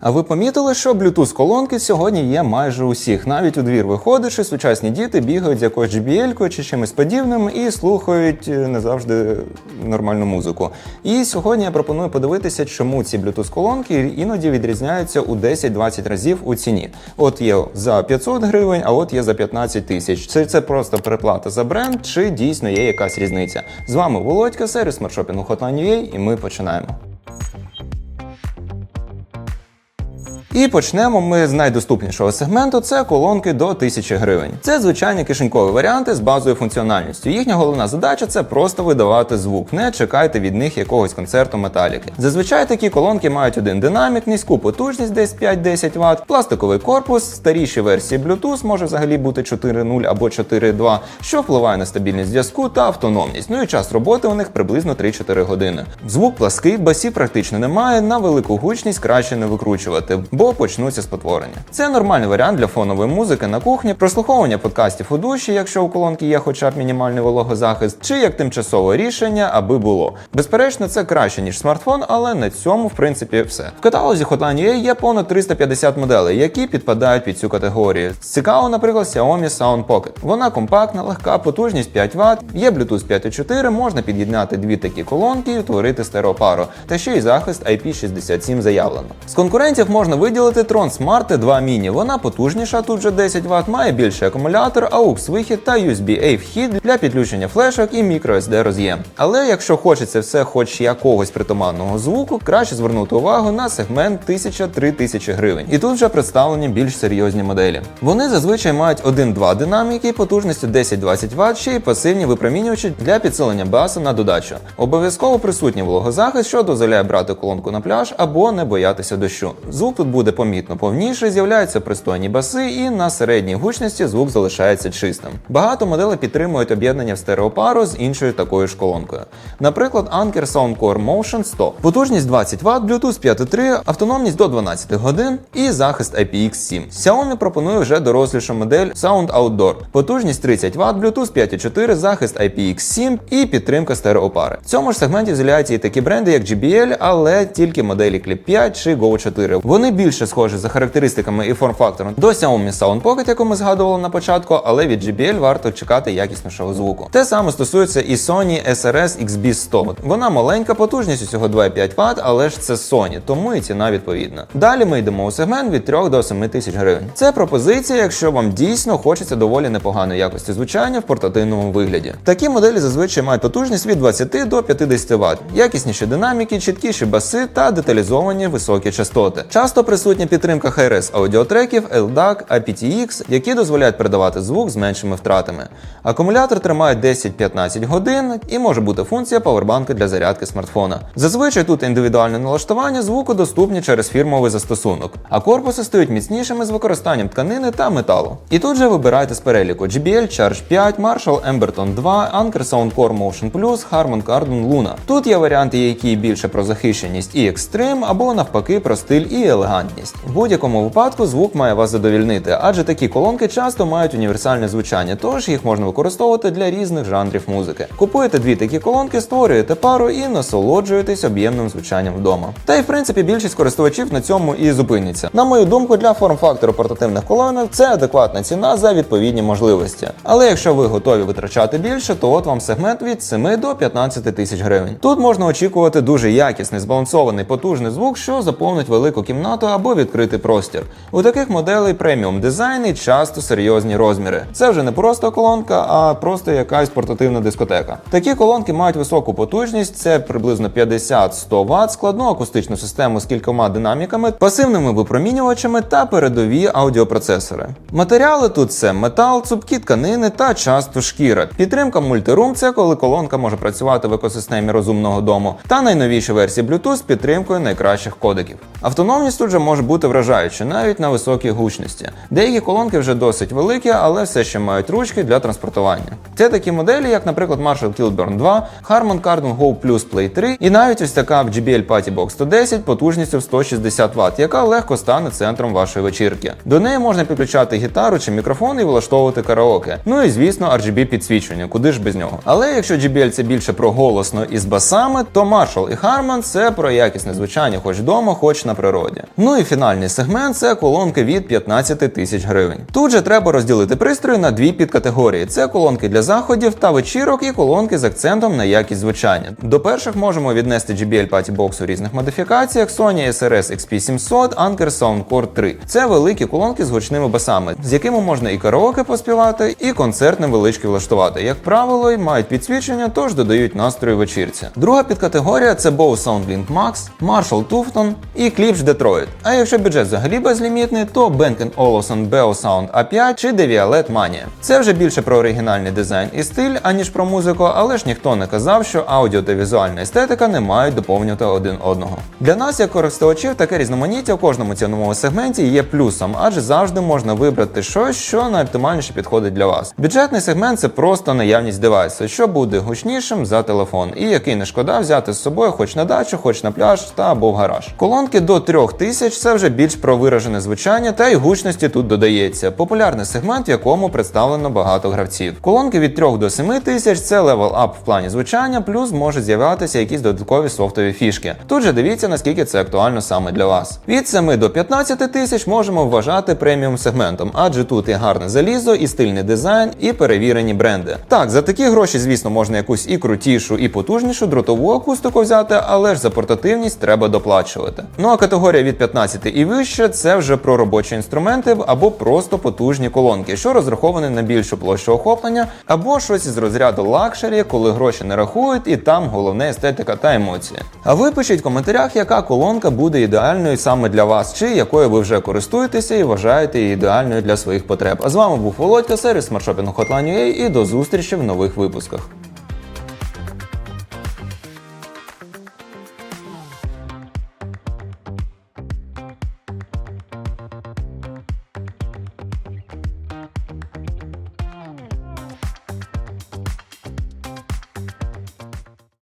А ви помітили, що Bluetooth колонки сьогодні є майже усіх. Навіть у двір виходиш, сучасні діти бігають з якоюсь JBL чи чимось подібним і слухають е, не завжди нормальну музику. І сьогодні я пропоную подивитися, чому ці Bluetooth колонки іноді відрізняються у 10-20 разів у ціні. От є за 500 гривень, а от є за 15 тисяч. Це, це просто переплата за бренд, чи дійсно є якась різниця? З вами Володька, сервіс смартшопінгу Hotline.ua, і ми починаємо. І почнемо ми з найдоступнішого сегменту це колонки до 1000 гривень. Це звичайні кишенькові варіанти з базовою функціональністю. Їхня головна задача це просто видавати звук. Не чекайте від них якогось концерту металіки. Зазвичай такі колонки мають один динамік, низьку потужність, десь 5-10 Вт, пластиковий корпус, старіші версії Bluetooth може взагалі бути 4.0 або 4.2, що впливає на стабільність зв'язку та автономність. Ну і час роботи у них приблизно 3-4 години. Звук плаский, басів практично немає, на велику гучність краще не викручувати, бо почнуться спотворення. Це нормальний варіант для фонової музики на кухні, прослуховування подкастів у душі, якщо у колонки є хоча б мінімальний вологозахист, чи як тимчасове рішення, аби було. Безперечно, це краще ніж смартфон, але на цьому в принципі все. В каталозі Hotline.ua є понад 350 моделей, які підпадають під цю категорію. Цікаво, наприклад, Xiaomi Sound Pocket. Вона компактна, легка, потужність 5 Вт, є Bluetooth 5.4, можна під'єднати дві такі колонки і утворити стереопару, та ще й захист IP67 заявлено. З конкурентів можна виділити Tron Smart T2 Mini. Вона потужніша, тут вже 10 Вт, має більший акумулятор, AUX вихід та USB-A вхід для підключення флешок і microSD роз'єм. Але якщо хочеться все хоч якогось притаманного звуку, краще звернути увагу на сегмент 1000-3000 гривень. І тут вже представлені більш серйозні моделі. Вони зазвичай мають 1-2 динаміки потужністю 10-20 Вт, ще й пасивні випромінювачі для підсилення басу на додачу. Обов'язково присутній вологозахист, що дозволяє брати колонку на пляж або не боятися дощу. Звук тут буде помітно повніший, з'являються пристойні баси, і на середній гучності звук залишається чистим. Багато моделей підтримують об'єднання в стереопару з іншою такою ж колонкою. Наприклад, Anker Soundcore Motion 100. Потужність 20 Вт, Bluetooth 5.3, автономність до 12 годин і захист IPX7. Xiaomi пропонує вже дорослішу модель Sound Outdoor. Потужність 30 Вт, Bluetooth 5.4, захист IPX7 і підтримка стереопари. В цьому ж сегменті з'являються і такі бренди, як JBL, але тільки моделі Clip 5 чи Go 4. Вони більше схожі за характеристиками і форм-фактором до Xiaomi Sound Pocket, яку ми згадували на початку, але від JBL варто чекати якіснішого звуку. Те саме стосується і Sony SRS XB100. Вона маленька, потужність усього 2,5 Вт, але ж це Sony, тому і ціна відповідна. Далі ми йдемо у сегмент від 3 до 7 тисяч гривень. Це пропозиція, якщо вам дійсно хочеться доволі непоганої якості звучання в портативному вигляді. Такі моделі зазвичай мають потужність від 20 до 50 Вт, якісніші динаміки, чіткіші баси та деталізовані високі частоти. Часто присутня підтримка HRS аудіотреків, LDAC, aptX, які дозволяють передавати звук з меншими втратами. Акумулятор тримає 10-15 годин і може бути функція павербанка для зарядки смартфона. Зазвичай тут індивідуальне налаштування звуку доступні через фірмовий застосунок, а корпуси стають міцнішими з використанням тканини та металу. І тут же вибирайте з переліку JBL Charge 5, Marshall Emberton 2, Anker Soundcore Motion Plus, Harman Kardon Luna. Тут є варіанти, які більше про захищеність і екстрим, або навпаки про стиль і елегантність. В будь-якому випадку звук має вас задовільнити, адже такі колонки часто мають універсальне звучання, тож їх можна використовувати для різних жанрів музики. Купуєте дві такі колонки, створюєте пару і насолоджуєтесь об'ємним звучанням вдома. Та й в принципі більшість користувачів на цьому і зупиняться. На мою думку, для форм-фактору портативних колонок це адекватна ціна за відповідні можливості. Але якщо ви готові витрачати більше, то от вам сегмент від 7 до 15 тисяч гривень. Тут можна очікувати дуже якісний, збалансований, потужний звук, що заповнить велику кімнату або відкритий простір. У таких моделей преміум дизайн і часто серйозні розміри. Це вже не просто колонка, а просто якась портативна дискотека. Такі колонки мають високу потужність, це приблизно 50-100 Вт, складну акустичну систему з кількома динаміками, пасивними випромінювачами та передові аудіопроцесори. Матеріали тут це метал, цупкі тканини та часто шкіра. Підтримка мультирум це коли колонка може працювати в екосистемі розумного дому, та найновіші версії Bluetooth з підтримкою найкращих кодеків. Автономність тут же може бути вражаюча навіть на високій гучності. Деякі колонки вже досить великі, але все ще мають ручки для транспортування. Це такі моделі, як, наприклад, Marshall Kilburn 2, Harman Kardon Go Plus Play 3 і навіть ось така JBL Party Box 110 потужністю в 160 Вт, яка легко стане центром вашої вечірки. До неї можна підключати гітару чи мікрофон і влаштовувати караоке. Ну і звісно, RGB підсвічування, куди ж без нього. Але якщо JBL це більше про голосно і з басами, то Marshall і Harman це про якісне звучання, хоч вдома, хоч на природі. Ну Ну і фінальний сегмент це колонки від 15 тисяч гривень. Тут же треба розділити пристрої на дві підкатегорії: це колонки для заходів та вечірок і колонки з акцентом на якість звучання. До перших можемо віднести JBL Party Box у різних модифікаціях Sony SRS XP700, Anker Soundcore 3. Це великі колонки з гучними басами, з якими можна і караоке поспівати, і концерт невеличкий влаштувати. Як правило, й мають підсвічення, тож додають настрою вечірці. Друга підкатегорія це Bose SoundLink Max, Marshall Tufton і Klipsch Detroit. А якщо бюджет взагалі безлімітний, то Bang Olufsen Beosound A5 чи Devialet Mania. Це вже більше про оригінальний дизайн і стиль, аніж про музику, але ж ніхто не казав, що аудіо та візуальна естетика не мають доповнювати один одного. Для нас, як користувачів, таке різноманіття в кожному ціновому сегменті є плюсом, адже завжди можна вибрати щось, що найоптимальніше підходить для вас. Бюджетний сегмент це просто наявність девайсу, що буде гучнішим за телефон, і який не шкода взяти з собою хоч на дачу, хоч на пляж та або в гараж. Колонки до 3000 це вже більш про виражене звучання, та й гучності тут додається. Популярний сегмент, в якому представлено багато гравців. Колонки від 3 до 7 тисяч це левел ап в плані звучання, плюс може з'являтися якісь додаткові софтові фішки. Тут же дивіться, наскільки це актуально саме для вас. Від 7 до 15 тисяч можемо вважати преміум сегментом, адже тут і гарне залізо, і стильний дизайн, і перевірені бренди. Так, за такі гроші, звісно, можна якусь і крутішу, і потужнішу дротову акустику взяти, але ж за портативність треба доплачувати. Ну а категорія від 15 і вище це вже про робочі інструменти або просто потужні колонки, що розраховані на більшу площу охоплення, або щось із розряду лакшері, коли гроші не рахують, і там головне естетика та емоції. А ви пишіть в коментарях, яка колонка буде ідеальною саме для вас, чи якою ви вже користуєтеся і вважаєте її ідеальною для своїх потреб. А з вами був Володька, сервіс смартшопінгу Hotline.ua і до зустрічі в нових випусках.